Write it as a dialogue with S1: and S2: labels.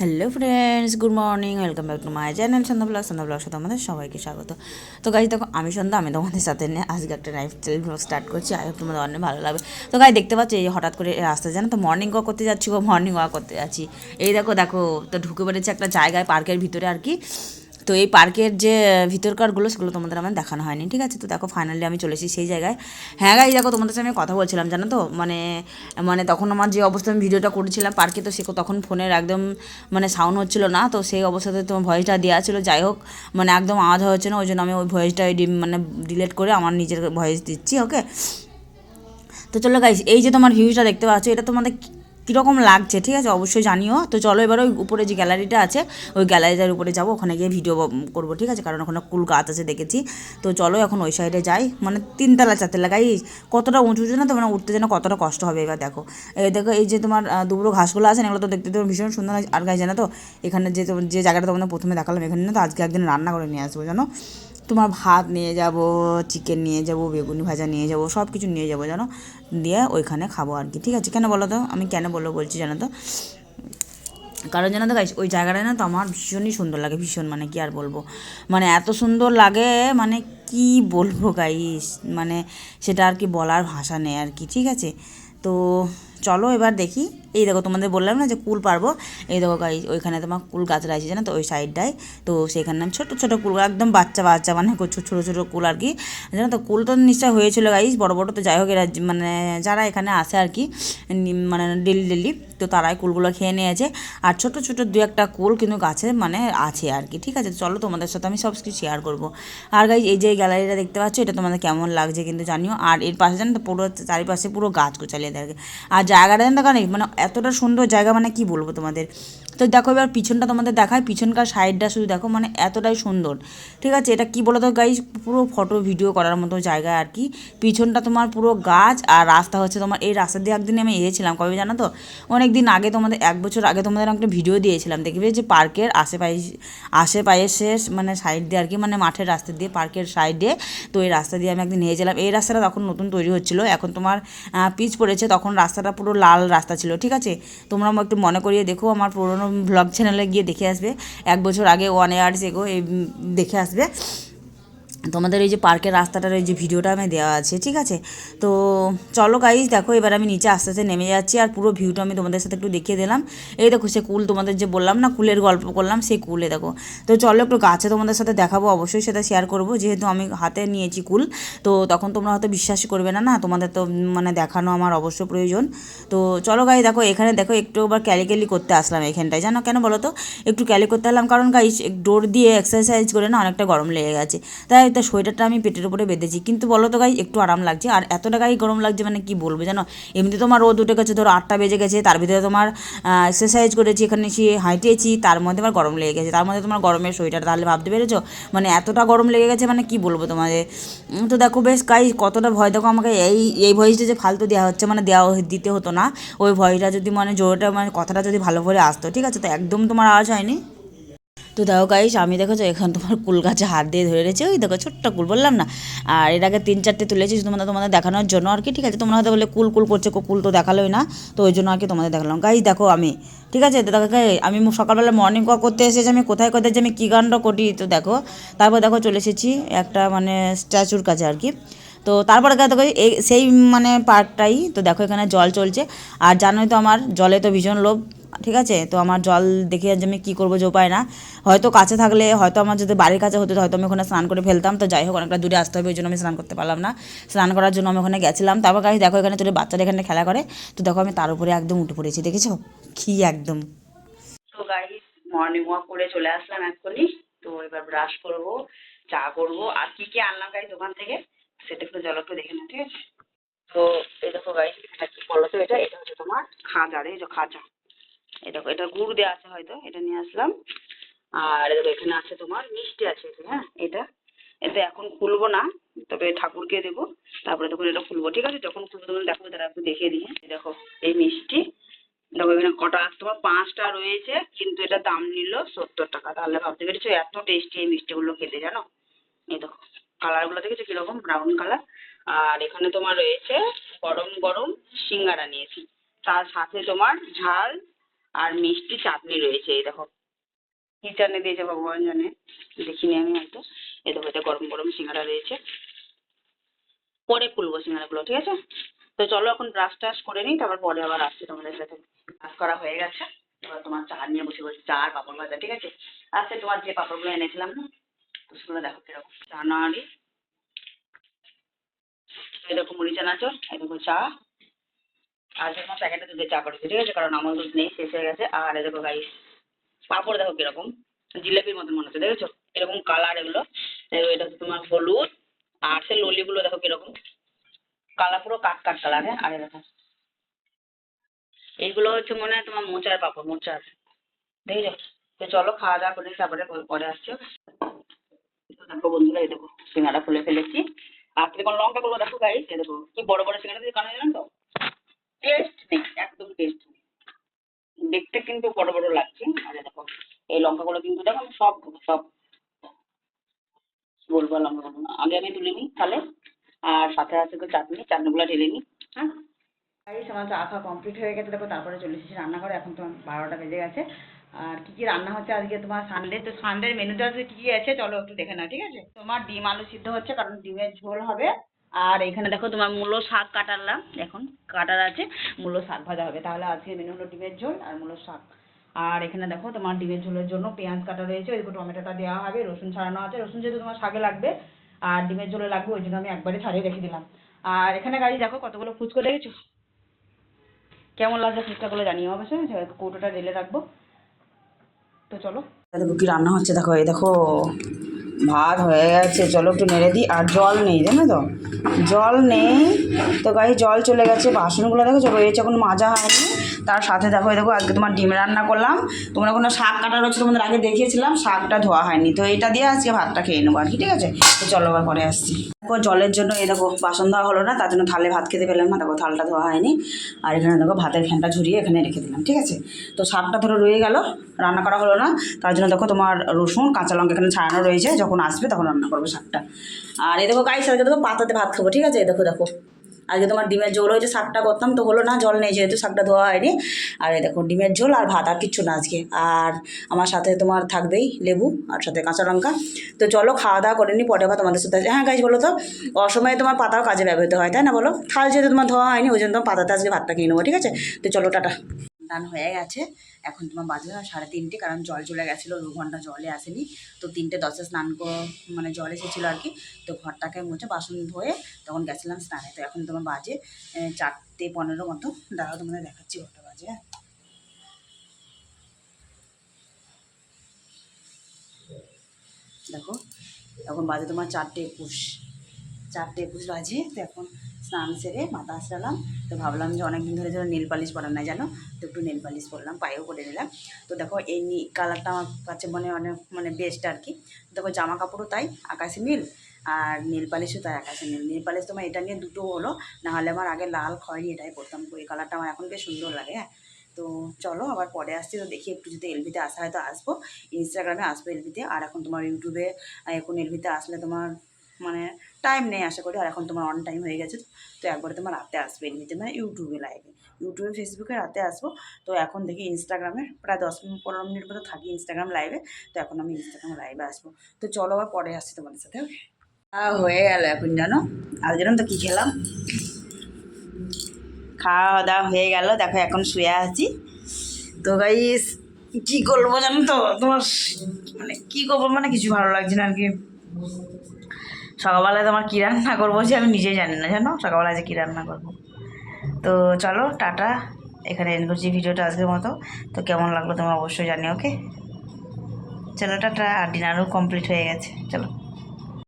S1: Hello friends good morning welcome back to my channel Sandhya blog Sandhya blog সাথে আমাদের সবাইকে স্বাগত। তো গাই দেখো, আমি সন্ধ্যা, আমি তোমাদের সাথে নিয়ে আজকে একটা লাইফ স্টাইল ব্লগ স্টার্ট করছি। আই হোপ তোমাদের অনেক ভালো লাগবে। তো গাই দেখতে পাচ্ছি এই হঠাৎ করে রাস্তায় রাস্তা জানো তো মর্নিং ওয়াক করতে যাচ্ছি গো মর্নিং ওয়াক করতে যাচ্ছি। এই দেখো দেখো, তো ঢুকে পড়েছে একটা জায়গায় পার্কের ভিতরে আর কি। তো এই পার্কের যে ভিতরকারগুলো সেগুলো তোমাদের আমার দেখানো হয়নি, ঠিক আছে? তো দেখো ফাইনালি আমি চলেছি সেই জায়গায়। হ্যাঁ গাই দেখো, তোমাদের সাথে আমি কথা বলছিলাম, জানো তো? মানে মানে তখন আমার যে অবস্থা আমি ভিডিওটা করেছিলাম পার্কে, তো সে তখন ফোনের একদম মানে সাউন্ড হচ্ছিল না, তো সেই অবস্থাতে তোমার ভয়েসটা দেওয়া ছিল। যাই হোক মানে একদম আওয়াজ হচ্ছে না ওই জন্য আমি ওই ভয়েসটা মানে ডিলেট করে আমার নিজের ভয়েস দিচ্ছি ওকে তো চলো গাইস এই যে তোমার ভিউজটা দেখতে পাচ্ছ, এটা তোমাদের কীরকম লাগছে, ঠিক আছে? অবশ্যই জানিও। তো চলো এবার ওই উপরে যে গ্যালারিটা আছে, ওই গ্যালারিটার উপরে যাব, ওখানে গিয়ে ভিডিও করব, ঠিক আছে? কারণ ওখানে কুল গাছ আছে দেখেছি। তো চলো এখন ওই সাইডে যাই। মানে তিনতলা, চারতলা গাইস কতটা উঁচু উঁচু না তো মানে উঠতে যেন কতটা কষ্ট হবে এবার দেখো। এই দেখো, এই যে তোমার দুবড়ো ঘাসগুলো আছে এগুলো তো দেখতে তো ভীষণ সুন্দর আর গাছ জানো তো, এখানে যে যে জায়গাটা তোমাদের প্রথমে দেখালাম, এখানে না তো আজকে একদিন রান্না করে নিয়ে আসব, জানো? তোমার ভাত নিয়ে যাব চিকেন নিয়ে যাব, বেগুনি ভাজা নিয়ে যাব সব কিছু নিয়ে যাব জানো? দিয়ে ওইখানে খাব আর কি। ঠিক আছে, কেন বলো তো? আমি কেন বলব বলছি জানো তো? কারণ জানো তো গাইস ওই জায়গাটা না তো আমার ভীষণই সুন্দর লাগে, ভীষণ মানে কি আর বলব? মানে এত সুন্দর লাগে মানে কি বলব গাইস মানে সেটা আর কি বলার ভাষা নেই আর কি, ঠিক আছে? তো চলো এবার দেখি এই দেখো তোমাদের বললাম না যে কুল পারব এই দেখো গাইস ওইখানে তোমার কুল গাছ রয়েছে জানো তো, ওই সাইডটায় তো সেখানে আমি ছোটো ছোটো কুল, একদম বাচ্চা বাচ্চা মানে ছোটো ছোটো কুল আর কি। জানো তো, কুল তো নিশ্চয় হয়েছিল গাইস বড় বড় তো যাই হোক এরা মানে যারা এখানে আসে আর কি মানে ডেলি ডেলি, তো তারাই কুলগুলো খেয়ে নিয়েছে। আর ছোট ছোট দু একটা কুল কিন্তু গাছে মানে আছে আর কি, ঠিক আছে? চলো তোমাদের সাথে আমি সব কিছু শেয়ার করব। আর গাইজ এই যে গ্যালারিটা দেখতে পাচ্ছ, এটা তোমাদের কেমন লাগছে কিন্তু জানিও। আর এর পাশে জানো তো পুরো চারিপাশে পুরো গাছ গোছালিয়ে থাকে। আর জায়গাটা জানো কারণ মানে এতটা সুন্দর জায়গা মানে কি বলব তোমাদের? তো দেখো এবার পিছনটা তোমাদের দেখায়, পিছনকার সাইডটা শুধু দেখো মানে এতটাই সুন্দর। ঠিক আছে? এটা কি বলো তো গাইজ পুরো ফটো ভিডিও করার মতো জায়গা আর কি। পিছনটা তোমার পুরো গাছ আর রাস্তা হচ্ছে তোমার, এই রাস্তা দিয়ে একদিন আমি এসেছিলাম। কবে জানো তো? অনেক দিন আগে তোমাদের, এক বছর আগে তোমাদের একটা ভিডিও দিয়েছিলাম। দেখবে যে পার্কের আশেপাশে আশেপাশে মানে সাইড দিয়ে আর কি মানে মাঠের রাস্তা দিয়ে, পার্কের সাইডে তো এই রাস্তা দিয়ে আমি একদিন নিয়েছিলাম এই রাস্তাটা তখন নতুন তৈরি হচ্ছিল। এখন তোমার পিচ পড়েছে, তখন রাস্তাটা পুরো লাল রাস্তা ছিল। ঠিক আছে? তোমরা একটু মনে করিয়ে দেখো আমার পুরোনো ব্লগ চ্যানেলে গিয়ে দেখে আসবে। এক বছর আগে ওয়ান ইয়ার্স এগো এই দেখে আসবে। তোমাদের এই যে পার্কের রাস্তাটার এই যে ভিডিওটা আমি দেওয়া আছে, ঠিক আছে? তো চলো গাইজ দেখো, এবার আমি নিচে আস্তে আস্তে নেমে যাচ্ছি আর পুরো ভিউটা আমি তোমাদের সাথে একটু দেখিয়ে দিলাম। এই দেখো, সে কুল তোমাদের যে বললাম না, কুলের গল্প করলাম, সেই কুলে দেখো। তো চলো একটু গাছে তোমাদের সাথে দেখাবো, অবশ্যই সেটা শেয়ার করব। যেহেতু আমি হাতে নিয়েছি কুল, তো তখন তোমরা হয়তো বিশ্বাস করবে না না? তোমাদের তো মানে দেখানো আমার অবশ্য প্রয়োজন। তো চলো গাই দেখো, এখানে দেখো, একটু আবার ক্যালি ক্যালি করতে আসলাম এখানটায়। জানো কেন বলো তো? একটু ক্যালি করতে এলাম, কারণ গাইস ডোর দিয়ে এক্সারসাইজ করে না অনেকটা গরম লেগে গেছে। তাই তো সোয়েটারটা আমি পেটের উপরে বেঁধেছি। কিন্তু বলো তো গাই, একটু আরাম লাগছে। আর এতটা গাই গরম লাগছে মানে কি বলব জানো? এমনি তোমার রোদ উঠে গেছে, ধরো আটটা বেজে গেছে, তার ভিতরে তোমার এক্সারসাইজ করেছি, এখানে এসে হাঁটিয়েছি, তার মধ্যে আমার গরম লেগে গেছে। তার মধ্যে তোমার গরমের সোয়েটার, তাহলে ভাবতে পেরেছ? মানে এতটা গরম লেগে গেছে মানে কি বলব তোমাদের? তো দেখো বেশ, গাই, কতটা ভয়, দেখো আমাকে এই এই ভয়েসটা যে ফালতু দেওয়া হচ্ছে মানে দেওয়া দিতে হতো না। ওই ভয়টা যদি মানে জোরটা মানে কথাটা যদি ভালো করে আসতো, ঠিক আছে? তো একদম তোমার আওয়াজ হয়নি? তো দেখো গাইস আমি দেখেছ এখানে তোমার কুল গাছে হাত দিয়ে ধরে রয়েছে ওই দেখো ছোট্ট কুল, বললাম না? আর এর আগে তিন চারটে তুলেছি তোমাদের তোমাদের দেখানোর জন্য আর কি, ঠিক আছে? তোমরা হয়তো বলে কুল কুল করছে কুল তো দেখালোই না, তো ওই জন্য আর কি তোমাদের দেখালাম। গাইস দেখো আমি, ঠিক আছে? তো দেখো আমি সকালবেলা মর্নিং ওয়াক করতে এসেছি, আমি কোথায় কোথায় যে আমি কী গানটা করি, তো দেখো, তারপর দেখো চলে এসেছি একটা মানে স্ট্যাচুর কাছে আর কি। তো তারপরে দেখো সেই মানে পার্কটাই তো দেখো এখানে জল চলছে। আর জানোই তো আমার, জলে তো ভীষণ লোভ ঠিক আছে? তো আমার জল দেখে যে আমি কী করব যে উপায় না। হয়তো কাছে থাকলে, হয়তো আমার যদি বাড়ির কাছে হতো, হয়তো আমি ওখানে স্নান করে ফেলতাম। তো যাই হোক, অনেকটা দূরে আসতে হবে, ওই জন্য আমি স্নান করতে পারলাম না। স্নান করার জন্য আমি ওখানে গেছিলাম। তারপর গাছ দেখো এখানে চলে বাচ্চারা এখানে খেলা করে। তো দেখো আমি তার উপরে একদম উঠে পড়েছি, দেখেছ? কি একদম। মর্নিং ওয়াক করে চলে আসলাম এক্ষুনি। তো এবার ব্রাশ করব, চা করব। আর কি কি আনলাম গাইস দোকান থেকে, সেটা একটু জল একটু দেখে নাও, ঠিক আছে? তো এই দেখো এটা কি বলো তো এটা এটা হচ্ছে তোমার খাজা রে খাজা। দেখো, এটা গুড় দেওয়া আছে হয়তো, এটা নিয়ে আসলাম। আর দেখো, এখানে আছে তোমার মিষ্টি আছে এখানে হ্যাঁ এটা। এটা এখন খুলবো না, তবে ঠাকুরকে দেবো, তারপরে তখন এটা খুলবো ঠিক আছে? যখন খুলবো তখন দেখো তারা একটু দেখিয়ে দিয়ে এই দেখো, এই মিষ্টি। দেখো, এখানে কটা, তোমার পাঁচটা রয়েছে, কিন্তু এটা দাম নিল সত্তর টাকা। তাহলে ভাবতে পেরেছ, এত টেস্টি এই মিষ্টিগুলো খেতে, জানো? এই দেখো, কালারগুলো দেখেছ কীরকম? ব্রাউন কালার আর এখানে তোমার রয়েছে গরম গরম সিঙ্গারা নিয়েছি। তার সাথে তোমার ঝাল আর মিষ্টি চাটনি রয়েছে, এই দেখো। কি চাটনি দিয়েছে ভগবান জানে? দেখিনি আমি হয়তো। এই দেখো, এটা গরম গরম সিঙ্গারা রয়েছে। পরে খুলবো সিঙ্গারাগুলো, ঠিক আছে? তো চলো এখন ব্রাশ টাশ করে নিই, তারপর পরে আবার আসছি তোমাদের সাথে। ব্রাশ করা হয়ে গেছে। এবার তোমার চা নিয়ে বসে বসে, চা আর পাঁপড় ভাজা, ঠিক আছে? আজকে তোমার যে পাঁপড়গুলো এনেছিলাম না সেগুলো দেখো কীরকম। চা নাড়ি। এই দেখো মুড়ি চানাচুর দেখো চা। যে তোমার প্যাকেটে দুধের চা করেছি ঠিক আছে? কারণ আমার দুধ নেই, শেষ হয়ে গেছে। আর দেখো গাইস পাঁপড় দেখো কীরকম। জিলেপির মতন মনে হচ্ছে, দেখেছ? এরকম কালার এগুলো। এটা তোমার হলুদ। আর সে ললিগুলো দেখো কীরকম। কালার পুরো কাট কাট কালার হ্যাঁ? আর দেখো। এইগুলো হচ্ছে মনে হয় তোমার মোচার পাঁপড়, মোচার। দেখেছ? তো চলো, খাওয়া দাওয়া করে তারপরে পরে আসছি দেখো বন্ধুরা, এই দেখো, সিঙ্গাড়া খুলে ফেলেছি। আর তুমি কোন লঙ্কা গুলো দেখো এই দেখো, কি বড় বড় সিঙ্গাড়া দিয়ে কানে জানেন তো? টেস্ট নেই একদম টেস্ট নেই। দেখতে কিন্তু বড় বড় লাগছে, আর দেখো, এই লঙ্কাগুলো কিন্তু দেখো সব সব। বলব লঙ্কাগুলো আগে আমি তুলে নিই তাহলে, আর সাথে আছে তো চাটনি, চাটনিগুলো ঢেলে নিই হ্যাঁ। আমার কমপ্লিট হয়ে গেছে, দেখো তারপরে চলে এসেছি রান্নাঘরে, এখন তোমার বারোটা বেজে গেছে। আর কি কি রান্না হচ্ছে আজকে তোমার সানডে তো সানডের মেনুতে আজকে কি কি আছে? চলো একটু দেখে নাও, ঠিক আছে? তোমার ডিম আলু সিদ্ধ হচ্ছে, কারণ ডিমের ঝোল হবে। আর এখানে দেখো তোমার মূলো শাক কাটালাম। এখন কাটার আছে, মূলো শাক ভাজা হবে। তাহলে আজকে মেনু হলো ডিমের ঝোল আর মূলো শাক। আর এখানে দেখো তোমার ডিমের ঝোলের জন্য পেঁয়াজ কাটা রয়েছে ওইদিকে টমেটোটা দেওয়া হবে, রসুন ছাড়ানো আছে। রসুন যেহেতু তোমার শাকে লাগবে, আর ডিমের ঝোলে লাগবে, ওই জন্য আমি একবারে ছাড়িয়ে রেখে দিলাম। আর এখানে গাড়ি দেখো কতগুলো ফুচকো দেখেছ? কেমন লাগছে ফুচকাগুলো জানিও অবশ্যই কৌটোটা ঢেলে রাখব। তো চলো। দেখো কি রান্না হচ্ছে? দেখো, এই দেখো ভাত হয়ে গেছে, চলো একটু নেড়ে দিই। আর জল নেই, জানো তো? জল নেই। তো গাড়ি জল চলে গেছে, বাসনগুলো দেখো চলো এই যখন মাজা হয়নি তার সাথে দেখো দেখো, আজকে তোমার ডিম রান্না করলাম। তোমরা কোনো শাক কাটা রয়েছে তোমাদের আগে দেখিয়েছিলাম, শাকটা ধোয়া হয়নি। তো এটা দিয়ে আজকে ভাতটা খেয়ে নেব আর কি, ঠিক আছে? তো চলো আবার পরে আসছি। দেখো, জলের জন্য এই দেখো, বাসন ধোয়া হলো না, তার জন্য থালে ভাত খেতে পেলাম না, দেখো, থালটা ধোয়া হয়নি। আর এখানে দেখো, ভাতের ফ্যানটা ঝুরিয়ে এখানে রেখে দিলাম, ঠিক আছে? তো শাকটা ধরো রয়ে গেল, রান্না করা হলো না, তার জন্য দেখো তোমার রসুন, কাঁচা লঙ্কা এখানে ছাড়ানো রয়েছে, যখন আসবে তখন রান্না করব শাকটা। আর এই দেখো গাইস আজকে দেখো পাতাতে ভাত খাব, ঠিক আছে? এই দেখো দেখো। আজকে তোমার ডিমের ঝোল হয়েছে, শাকটা করতাম, তো হলো না, জল নেই যেহেতু শাকটা ধোয়া হয়নি। আর এই দেখো, ডিমের ঝোল আর ভাত, আর কিচ্ছু না আজকে। আর আমার সাথে তোমার থাকবেই লেবু, আর সাথে কাঁচা লঙ্কা। তো চলো, খাওয়া দাওয়া করে নি, পরে ভাত তোমাদের সাথে হ্যাঁ গাছ বলো তো, অসময়ে তোমার পাতাও কাজে ব্যবহৃত হয়, তাই না বলো? থাল যেহেতু তোমার ধোয়া হয়নি, ওই জন্য তোমার পাতাতে আজকে ভাতটা কিনে নেব, ঠিক আছে? তো চলো, টাটা। স্নান হয়ে গেছে। এখন তোমার বাজে সাড়ে তিনটে, কারণ জল চলে গেছিল, দু ঘণ্টা জলে আসেনি। তো তিনটে দশে স্নান মানে জল এসেছিল আর কি। তো ঘরটাকে মুছে বাসন ধুয়ে তখন গেছিলাম স্নানে। তো এখন তোমার বাজে চারটে পনেরো মতো। দাঁড়াও, তোমাদের দেখাচ্ছি ঘরটা বাজে। দেখো, এখন বাজে তোমার চারটে একুশ। চারটে একুশ বাজে, তো এখন স্নান সেরে মাথা আসলাম তো ভাবলাম যে অনেক দিন ধরে যেন নেল পালিশ পরা নাই, জানো? তো একটু নেল পালিশ করলাম পায়েও করে নিলাম। তো দেখো, এই নি কালারটা আমার কাছে মনে অনেক মানে বেস্ট আর কি। দেখো জামা কাপড়ও তাই, আকাশি নীল, আর নীল পালিশও তাই আকাশি নীল। নীল পালিশ তোমার এটা নিয়ে দুটো হলো, নাহলে আমার আগে লাল খয়েরি এটাই পরতাম। এই কালারটা আমার এখন বেশ সুন্দর লাগে হ্যাঁ। তো চলো, আবার পরে আসছি। তো দেখি একটু যদি এলবিতে আসা হয় তো আসব। ইনস্টাগ্রামে আসব এলবিতে আর এখন তোমার ইউটিউবে এখন এলভিতে আসলে তোমার মানে টাইম নেই আশা করি, আর এখন তোমার অন টাইম হয়ে গেছে, তো। একবারে তোমার রাতে আসবে এলবিতে মানে ইউটিউবে লাইভে ইউটিউবে ফেসবুকে রাতে আসব, তো এখন দেখি ইনস্টাগ্রামে প্রায় দশ মিনিট, পনেরো মিনিট মতো থাকি ইনস্টাগ্রাম লাইভে তো এখন আমি ইনস্টাগ্রাম লাইভে আসব। তো চলো আবার পরে আসছি তোমাদের সাথে হয়ে গেল এখন জানো, আর জানো তো কী খেলাম? খাওয়া দাওয়া হয়ে গেল, দেখো এখন শুয়ে আছি। তো গাইস কী করব জানো তো? তোমার মানে কী করব? মানে কিছু ভালো লাগছে না আর কি। সকালবেলায় তোমার কী রান্না করব যে আমি নিজেই জানি না, জানো? সকালবেলায় যে কী রান্না করব। তো চলো, টাটা। এখানে এন্ড করছি ভিডিওটা আজকের মতো। তো কেমন লাগল তোমার অবশ্যই জানি ওকে চলো, টাটা। আর ডিনারও কমপ্লিট হয়ে গেছে। চলো।